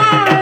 Yeah.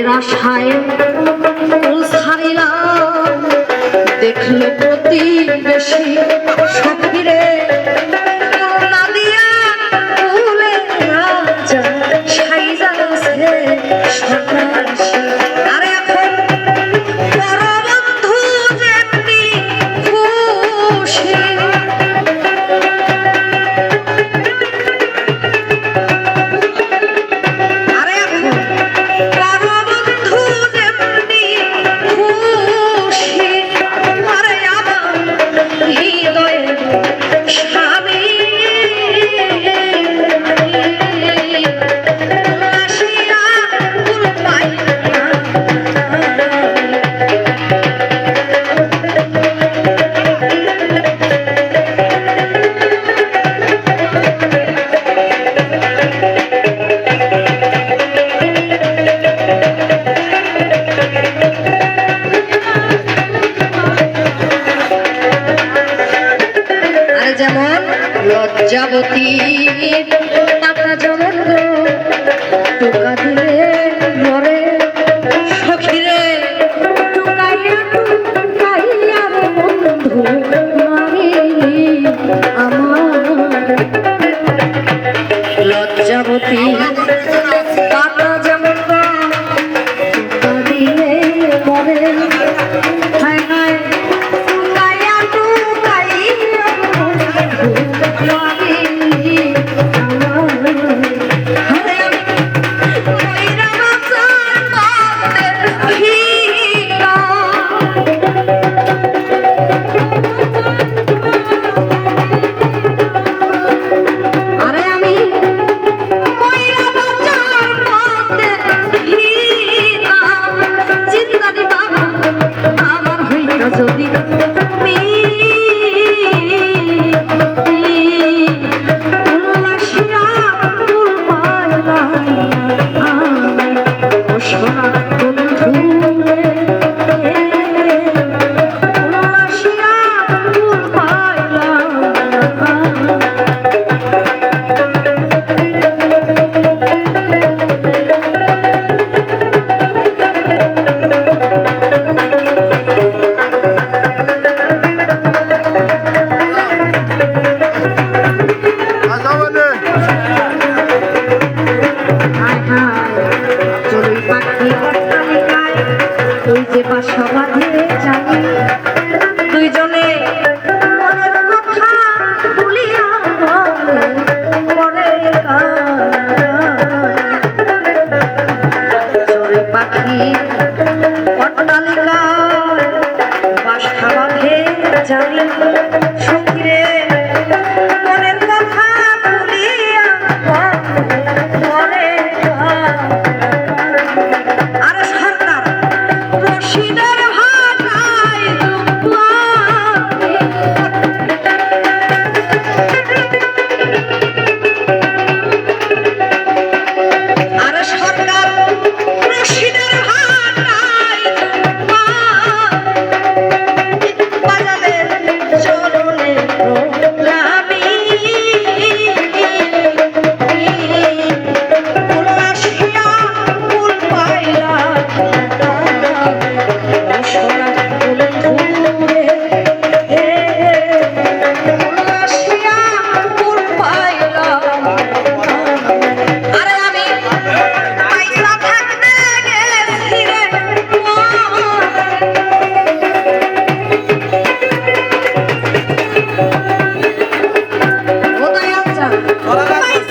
ফুলের আশায় দেখলে দেখল প্রতিবেশী লজ্জাবতী পাতা জগন্দ টোকা দিলে মরে। সখিরে টুকাইয়া টুকাইয়া বন্ধু আমার। পাতা জগন্দ মরে। 好了，来。